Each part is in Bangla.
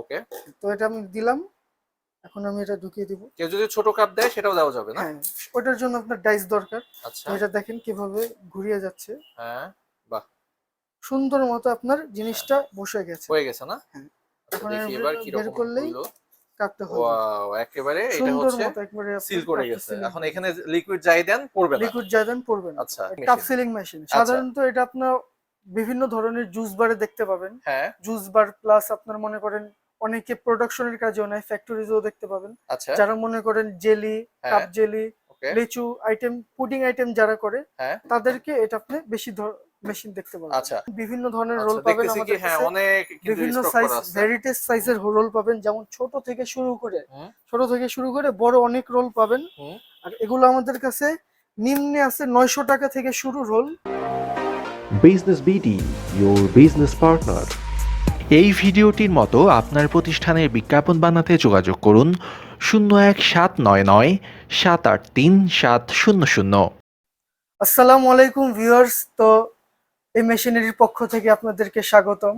ওকে তো এটা আমি দিলাম। এখন আমি এটা ঢুকিয়ে দিব। কেউ যদি ছোট কাপ দেয় সেটাও দেওয়া যাবে না? হ্যাঁ ওটার জন্য আপনার ডাইস দরকার। আচ্ছা। এটা দেখেন কীভাবে ঘুরিয়ে যাচ্ছে। হ্যাঁ সুন্দর মতো আপনার জিনিসটা বসে গেছে। হয়ে গেছে না? হ্যাঁ। আচ্ছা, দেখি এবার কি রকম করলেই কাপটা হয়ে ওয়াও একেবারে এটা হচ্ছে সিল করে গেছে। এখন এখানে লিকুইড যাই দেন পড়বে না। লিকুইড জায়দান পড়বে না। আচ্ছা, কাপ সিলিং মেশিন। সাধারণত এটা আপনার বিভিন্ন ধরনের জুস বারে দেখতে পাবেন। হ্যাঁ। জুস বার প্লাস আপনার মনে করেন অনেকে প্রোডাকশনের কাজেও নেয় ফ্যাক্টরিজেও দেখতে পাবেন। আচ্ছা। যারা মনে করেন জেলি। কাপ জেলি লিচু আইটেম পুডিং আইটেম যারা করে হ্যাঁ। তাদেরকে এটা আপনি বেশি মেশিন দেখতে পাবেন। আচ্ছা। বিভিন্ন ধরনের আচ্ছা, রোল পাবেন আমাদের হ্যাঁ অনেক বিভিন্ন সাইজ। ভ্যারিটিস সাইজের রোল পাবেন যেমন ছোট থেকে শুরু করে। ছোট থেকে শুরু করে বড় অনেক রোল পাবেন। আর এগুলো আমাদের কাছে নিম্নে আছে নয়শো টাকা থেকে শুরু roll business BD your business partner এই ভিডিওটির মতো আপনার প্রতিষ্ঠানের বিজ্ঞাপন বানাতে যোগাযোগ করুন শূন্য এক সাত নয় নয় সাত আট তিন সাত শূন্য শূন্য। আসসালামু আলাইকুম ভিউয়ার্স তো এই মেশিনারির পক্ষ থেকে আপনাদেরকে স্বাগতম।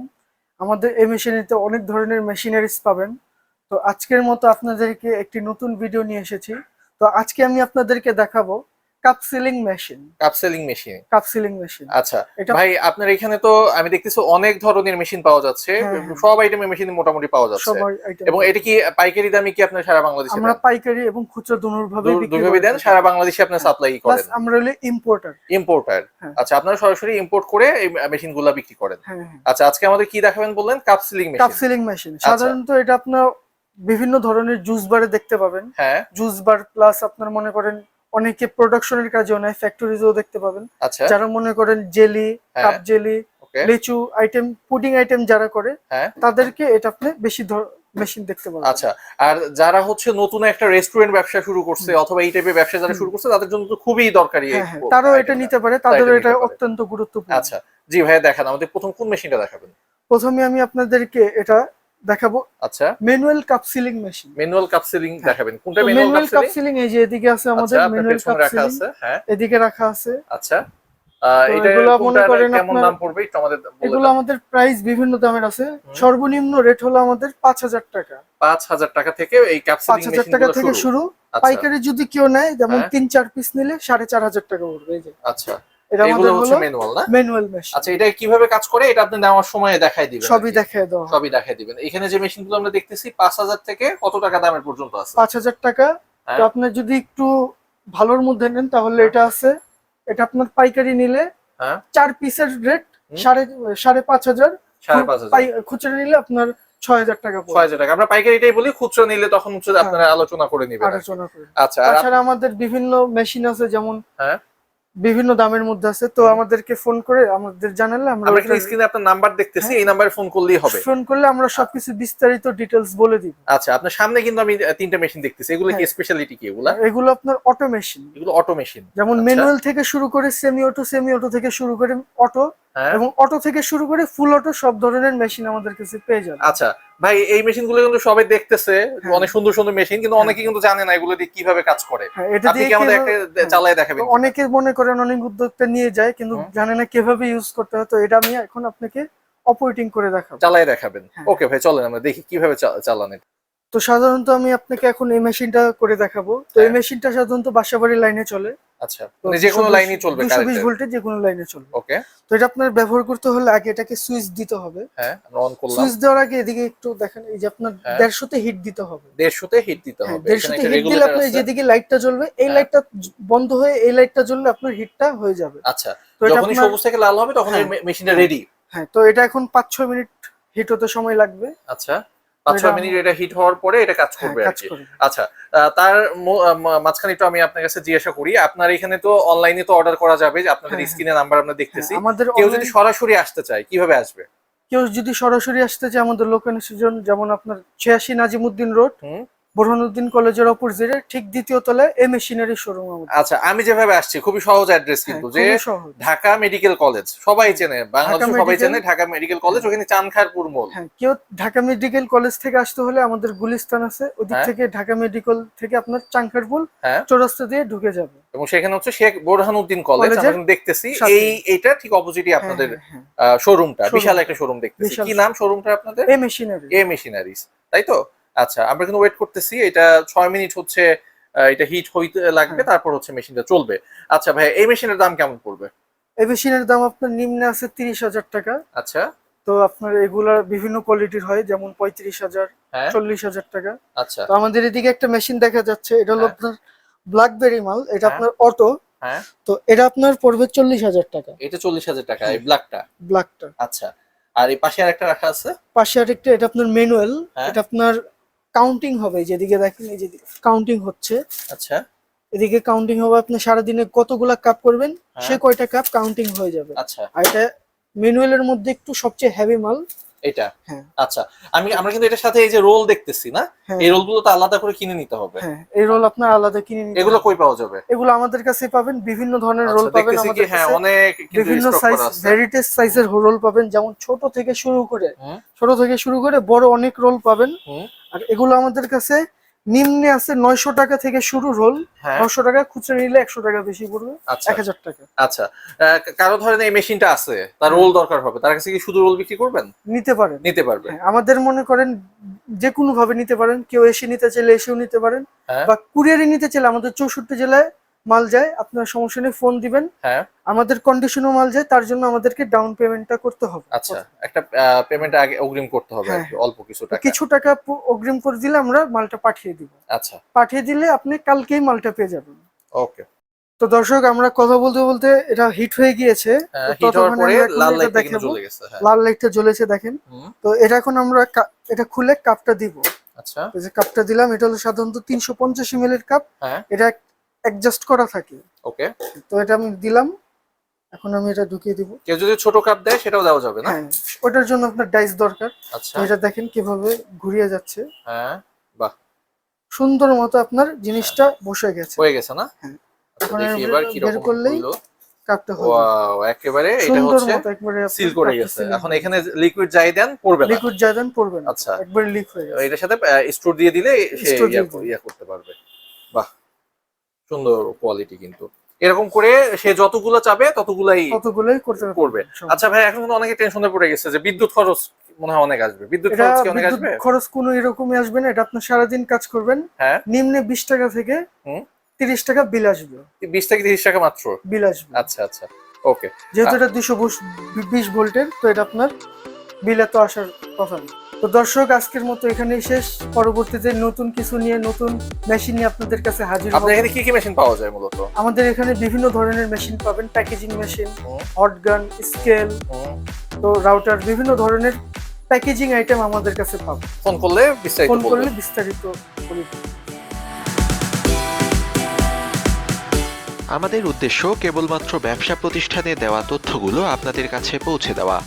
আমাদের এই মেশিনারিতে অনেক ধরনের মেশিনারিজ পাবেন। তো আজকের মতো আপনাদেরকে একটি নতুন ভিডিও নিয়ে এসেছি। তো আজকে আমি আপনাদেরকে দেখাবো cup sealing machine cup sealing machine cup sealing machine আচ্ছা ভাই আপনার এখানে তো আমি দেখতেছি অনেক ধরনের মেশিন পাওয়া যাচ্ছে। হ্যাঁ, হ্যাঁ। সব আইটেমের মেশিন মোটামুটি পাওয়া যাচ্ছে। এবং এটা কি পাইকারি দামে কি আপনার সারা বাংলাদেশে আমরা পাইকারি এবং খুচরা দুনোর ভাবে দুইভাবে দেন সারা বাংলাদেশে আপনার সাপ্লাই প্লাস করেন। আমরা হলে ইম্পোর্টার ইম্পোর্টার হ্যাঁ। আচ্ছা আপনারা সরাসরি ইম্পোর্ট করে এই মেশিনগুলা বিক্রি করেন। হ্যাঁ হ্যাঁ। আচ্ছা আজকে আমাদের কি দেখাবেন বললেন? Cup sealing cup machine sealing machine. সাধারণত এটা আপনার বিভিন্ন ধরনের জুস বারে দেখতে পাবেন। হ্যাঁ। জুস বার প্লাস আপনার মনে করেন অনেকে প্রোডাকশনের কাজেও নেয় ফ্যাক্টরিজেও দেখতে পাবেন। আচ্ছা। যারা মনে করেন জেলি। কাপ জেলি লিচু আইটেম পুডিং আইটেম যারা করে হ্যাঁ। তাদেরকে এটা আপনি বেশি মেশিন দেখতে পাবেন। আচ্ছা। আর যারা হচ্ছে নতুন একটা রেস্টুরেন্ট ব্যবসা শুরু করছে অথবা এই টাইপের ব্যবসা যারা শুরু করছে তাদের জন্য তো খুবই দরকারি হ্যাঁ হ্যাঁ। তারাও এটা নিতে পারে। তাদেরও এটা। অত্যন্ত গুরুত্বপূর্ণ। আচ্ছা। জি ভাইয়া দেখান। আমাদের প্রথম কোন মেশিনটা দেখাবেন? প্রথমে আমি আপনাদেরকে এটা দেখাবো। আচ্ছা। Manual cup sealing machine manual cup sealing. দেখাবেন। কোনটা ম্যানুয়াল কাপ সিলিং এই যে এদিকে আছে আমাদের আচ্ছা ম্যানুয়াল কাপ রাখা আছে হ্যাঁ। এদিকে রাখা আছে। আচ্ছা। আহ, তো এটা এগুলো মনে করেন কেমন দাম পড়বে একটু আমাদের এগুলো আমাদের প্রাইস বিভিন্ন দামের আছে। সর্বনিম্ন রেট হলো আমাদের পাঁচ হাজার টাকা। পাঁচ হাজার টাকা থেকে এই কাপ সিলিং টাকা থেকে শুরু। আচ্ছা। পাইকারি যদি কেউ নেয় যেমন হ্যাঁ। তিন চার পিস নিলে সাড়ে চার হাজার টাকা পড়বে এই যে। আচ্ছা। এটা এগুলো হলো ম্যানুয়াল না? ম্যানুয়াল মেশিন আচ্ছা এটা কীভাবে কাজ করে? এটা আপনি নেওয়ার সময় দেখাই দিবেন সবই দেখায় দিবেন। এখানে যে মেশিনগুলো আমরা দেখতেছি পাঁচ হাজার থেকে কত টাকা দামের পর্যন্ত আছে? পাঁচ হাজার টাকা। হ্যাঁ। তো আপনার যদি একটু ভালোর মধ্যে নেন তাহলে হ্যাঁ। এটা আছে। এটা আপনার পাইকারি নিলে হ্যাঁ। চার পিসের রেট সাড়ে সাড়ে পাঁচ হাজার। সাড়ে পাঁচ হাজার। পাই- খুচরা নিলে আপনার ছয় হাজার টাকা ছয় পড়বে হাজার টাকা। আমরা পাইকারি এটাই বলি খুচরা নিলে তখন হচ্ছে। আপনারা আলোচনা করে নিবেন আলোচনা করে। আচ্ছা তাছাড়া আমাদের বিভিন্ন মেশিন আছে যেমন হ্যাঁ। বিভিন্ন দামের মধ্যে আছে তো আমাদেরকে ফোন করে আমাদের জানালে আমরা স্ক্রিনে আপনার নাম্বার দেখতেছি হ্যাঁ। এই নাম্বারে ফোন করলেই হবে ফোন করলে আমরা সবকিছু বিস্তারিত ডিটেলস বলে দিব আচ্ছা আপনার সামনে কিন্তু আমি তিনটা মেশিন দেখতেছি এগুলো কি হ্যাঁ। স্পেশালিটি কি এগুলো এগুলো আপনার অটো মেশিন এগুলো অটো মেশিন যেমন আচ্ছা। ম্যানুয়াল থেকে শুরু করে সেমি অটো সেমি অটো থেকে শুরু করে অটো হ্যাঁ এবং অটো থেকে শুরু করে ফুল অটো সব ধরনের মেশিন আমাদের কাছে পেয়ে যাবে আচ্ছা ভাই এই মেশিনগুলো কিন্তু সবাই দেখতেছে হ্যাঁ। অনেক সুন্দর সুন্দর মেশিন কিন্তু হ্যাঁ। অনেকে কিন্তু জানে না এগুলো দিয়ে কীভাবে কাজ করে হ্যাঁ এটা দিয়ে আমাদের একটা হ্যাঁ। চালায় দেখাবেন অনেকে মনে করেন অনেক উদ্যোক্তা নিয়ে যায় কিন্তু। জানে না কীভাবে ইউজ করতে হয় তো এটা আমি এখন আপনাকে অপারেটিং করে দেখাবো চালায় দেখাবেন হ্যাঁ। ওকে ভাই চলেন আমরা দেখি কীভাবে চালান এটা। তো সাধারণত আমি আপনাকে এখন এই মেশিনটা করে দেখাবো। তো এই হ্যাঁ। মেশিনটা সাধারণত বাসাবাড়ির লাইনে চলে। আচ্ছা মানে যে কোনো লাইনই চলবে দুশো বিশ কারেন্টের যে কোনো লাইনে চলবে। ওকে। তো এটা আপনার ব্যবহার করতে হলে আগে এটাকে সুইচ দিতে হবে। হ্যাঁ আমরা অন করলাম। সুইচ দেওয়ার আগে এদিকে একটু দেখেন এই যে আপনার হ্যাঁ। দেড়শোতে হিট দিতে হবে। দেড়শোতে হিট দিতে হ্যাঁ, হবে। এখানে দেড়শোতে হিট দিলে আপনার যেদিকে লাইটটা জ্বলবে এই হ্যাঁ। লাইটটা বন্ধ হয়ে এই লাইটটা জ্বললে আপনার হিটটা হয়ে যাবে। আচ্ছা তো যখনই সবুজ থেকে লাল হবে তখন হ্যাঁ। মেশিনটা হ্যাঁ। রেডি হ্যাঁ তো এটা এখন পাঁচ ছয় মিনিট হিট হতে সময় লাগবে। আচ্ছা। পাঁচ ছয় মিনিট এটা হিট হওয়ার পরে এটা কাজ হ্যাঁ, করবে আর কি। আচ্ছা তার মাঝখানে একটু আমি আপনার কাছে জিজ্ঞাসা করি আপনার এখানে তো অনলাইনে তো অর্ডার করা যাবে আপনাদের হ্যাঁ, স্ক্রিনে নাম্বার আমরা দেখতেছি। হ্যাঁ, কেউ যদি সরাসরি আসতে চায় কীভাবে আসবে? কেউ যদি সরাসরি আসতে চায় আমাদের লোকেশন যেমন আপনার ছিয়াশি নাজিমুদ্দিন রোড হুম। বোরহানুদ্দিন কলেজের অপোজিটে ঠিক দ্বিতীয় তলায় এ মেশিনারি শোরুম আচ্ছা আমি যেভাবে আসছি খুবই সহজ অ্যাড্রেস হ্যাঁ, কিন্তু যে ঢাকা মেডিকেল কলেজ সবাই চেনে বাংলাদেশে সবাই চেনে ঢাকা মেডিকেল কলেজ ওখানে চানখারপুর মোড় হ্যাঁ কেউ ঢাকা মেডিকেল কলেজ থেকে আসতে হলে আমাদের গুলিস্তান আছে ওদিক হ্যাঁ। থেকে ঢাকা মেডিকেল থেকে আপনার চাঙ্কারপুল হ্যাঁ। চৌরাস্তা দিয়ে ঢুকে যাবে। এবং সেখানে হচ্ছে শেখ বোরহানুদ্দিন কলেজ আমরা দেখতেছি। এই এইটা ঠিক অপোজিটই হ্যাঁ, আপনাদের হ্যাঁ, হ্যাঁ। শোরুমটা বিশাল একটা শোরুম দেখতেছি। কি নাম শোরুমটা আপনাদের? এ মেশিনারি এ মেশিনারিজ তাই তো? আচ্ছা আমরা কিন্তু ওয়েট করতেছি এটা ছয় মিনিট হচ্ছে এটা হিট হইতে লাগবে হ্যাঁ। তারপর হচ্ছে মেশিনটা চলবে। আচ্ছা ভাই এই মেশিনের দাম কেমন পড়বে? এই মেশিনের দাম আপনার নিম্নে আছে তিরিশ হাজার টাকা। আচ্ছা। তো আপনার এগুলা বিভিন্ন কোয়ালিটির হয় যেমন পঁয়ত্রিশ হাজার হ্যাঁ। চল্লিশ হাজার টাকা। আচ্ছা। তো আমাদের এদিকে একটা মেশিন দেখা যাচ্ছে এটা হলো হ্যাঁ। আপনার ব্ল্যাকবেরি মাল এটা। আপনার অটো হ্যাঁ। তো এটা আপনার পড়বে চল্লিশ হাজার টাকা। এটা চল্লিশ হাজার টাকা এই ব্ল্যাকটা ব্ল্যাকটা আচ্ছা। আর এই পাশে আরেকটা রাখা আছে? পাশে আরেকটা এটা আপনার ম্যানুয়াল। এটা আপনার কাউন্টিং হবে যেদিকে দেখেন এই যেদিকে কাউন্টিং হচ্ছে। আচ্ছা। এদিকে কাউন্টিং হবে আপনি সারাদিনে কতগুলা কাপ করবেন হ্যাঁ। সে কয়টা কাপ কাউন্টিং হয়ে যাবে। আচ্ছা। আর এটা ম্যানুয়ালের মধ্যে একটু সবচেয়ে হেভি মাল এটা? হ্যাঁ। আচ্ছা আমি আমরা কিন্তু এটার সাথে এই যে রোল দেখতেছি না? এই এই রোলগুলো তো আলাদা করে কিনে নিতে হবে। হ্যাঁ এই রোল আপনার আলাদা কিনে নিতে এগুলো কই পাওয়া যাবে? এগুলো আমাদের কাছে পাবেন বিভিন্ন ধরনের রোল আচ্ছা, পাবেন আমাদের হ্যাঁ অনেক বিভিন্ন সাইজ ভেরিটেজ সাইজের রোল পাবেন যেমন ছোট থেকে শুরু করে। ছোট থেকে শুরু করে বড় অনেক রোল পাবেন। আর এগুলো আমাদের কাছে নিম্নে আছে নয়শো টাকা থেকে শুরু রোল। নয়শো টাকা খুচরা নিলে একশো টাকা বেশি পড়বে। আচ্ছা। এক হাজার টাকা। আচ্ছা। কারও ধরেন এই মেশিনটা আছে তার রোল দরকার হবে তার কাছে কি শুধু রোল বিক্রি করবেন? নিতে পারেন। নিতে পারবে। হ্যাঁ, আমাদের মনে করেন যে কোনো ভাবে নিতে পারেন কেউ এসে নিতে চাইলে এসেও নিতে পারেন হ্যাঁ। বা কুরিয়ারে নিতে চাইলে আমাদের চৌষট্টি জেলায় মাল যায় আপনার সমস্যা নেই ফোন দিবেন। হ্যাঁ। আমাদের কন্ডিশনও মাল যায় তার জন্য আমাদেরকে ডাউন পেমেন্টটা করতে হবে। আচ্ছা একটা পেমেন্ট আগে অগ্রিম করতে হবে হ্যাঁ, কি, অল্প কিছু টাকা। কিছু টাকা অগ্রিম করে দিলে আমরা মালটা পাঠিয়ে দিব। আচ্ছা। পাঠিয়ে দিলে আপনি কালকেই মালটা পেয়ে যাবেন। ওকে। তো দর্শক আমরা কথা বলতে বলতে এটা হিট হয়ে গিয়েছে। লাল হ্যাঁ। লাল লাইটটা জ্বলেছে দেখেন। তো এটা এখন আমরা এটা খুলে কাপটা দিব। আচ্ছা। এই যে কাপটা দিলাম এটা হলো সাধারণত তিনশো পঞ্চাশ এর কাপ হ্যাঁ। এটা অ্যাডজাস্ট করা থাকে। ওকে তো এটা আমি দিলাম এখন আমি এটা ঢুকিয়ে দিব। কেউ যদি ছোট কাপ দেয় সেটাও দেওয়া যাবে না? হ্যাঁ ওটার জন্য আপনার ডাইস দরকার। আচ্ছা। এটা দেখেন কীভাবে ঘুরিয়ে যাচ্ছে। হ্যাঁ বাহ। সুন্দর মতো আপনার জিনিসটা বসে গেছে। হয়ে গেছে না? হ্যাঁ। আচ্ছা, এখন এবার বের কি রকম করলেই কাপটা যাবে। ওয়াও একেবারে এটা সুন্দর হচ্ছে মতো একবারে সিল করে গেছে। এখন এখানে লিকুইড যাই দেন পড়বে না। লিকুইড জায়দান পড়বে না। আচ্ছা। একবারে লিক হয়ে গেছে। এটার সাথে স্টোর দিয়ে দিলে সে। ইয়া করতে পারবে। বাহ। সুন্দর কোয়ালিটি কিন্তু। এরকম করে সে যতগুলো চাবে ততগুলাই কতগুলোই করতে করবে। আচ্ছা ভাই এখন কিন্তু অনেকে টেনশনে পড়ে গেছে যে বিদ্যুৎ খরচ মনে হয় অনেক আসবে। বিদ্যুৎ খরচ কি অনেক বিদ্যুৎ আসবে? খরচ কোনো এরকমই আসবে না এটা আপনার সারাদিন কাজ করবেন। হ্যাঁ। নিম্নে বিশ টাকা থেকে হুম। তিরিশ টাকা বিল আসবে। বিশ থেকে তিরিশ টাকা মাত্র? বিল আসবে। আচ্ছা আচ্ছা। ওকে যেহেতু এটা দুশো বিশ ভোল্টের তো এটা আপনার বিল এত আসার কথা না। তো দর্শক আজকের মতো এখানেই শেষ। পরবর্তীতে নতুন কিছু নিয়ে নতুন মেশিন নিয়ে আপনাদের কাছে হাজির হব। এখানে কি কি মেশিন পাওয়া যায় মূলত? আমাদের এখানে বিভিন্ন ধরনের মেশিন পাবেন। Packaging machine hot gun scale তো রাউটার বিভিন্ন ধরনের প্যাকেজিং আইটেম আমাদের কাছে পাবেন। ফোন করলে বিস্তারিত ফোন করলে বিস্তারিত আমাদের উদ্দেশ্য কেবলমাত্র ব্যবসা প্রতিষ্ঠানে দেওয়া তথ্যগুলো আপনাদের কাছে পৌঁছে দেওয়া।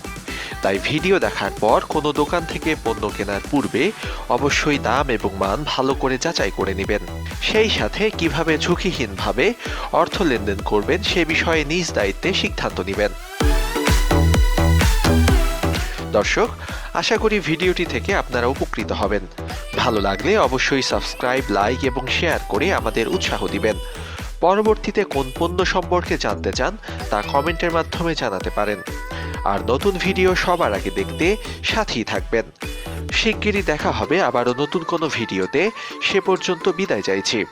তাই ভিডিও দেখার পর কোনো দোকান থেকে পণ্য কেনার পূর্বে অবশ্যই দাম এবং মান ভালো করে যাচাই করে নেবেন। সেই সাথে কীভাবে ঝুঁকিহীনভাবে অর্থ লেনদেন করবেন সে বিষয়ে নিজ দায়িত্বে সিদ্ধান্ত নেবেন। দর্শক, আশা করি ভিডিওটি থেকে আপনারা উপকৃত হবেন। ভালো লাগলে অবশ্যই সাবস্ক্রাইব, লাইক এবং শেয়ার করে আমাদের উৎসাহ দিবেন। পরবর্তীতে কোন পণ্য সম্পর্কে জানতে চান তা কমেন্টের মাধ্যমে জানাতে পারেন। আর নতুন ভিডিও সবার আগে দেখতে সাথেই থাকবেন। শিগগিরই দেখা হবে আবারও নতুন কোনো ভিডিওতে। সে পর্যন্ত বিদায় চাইছি।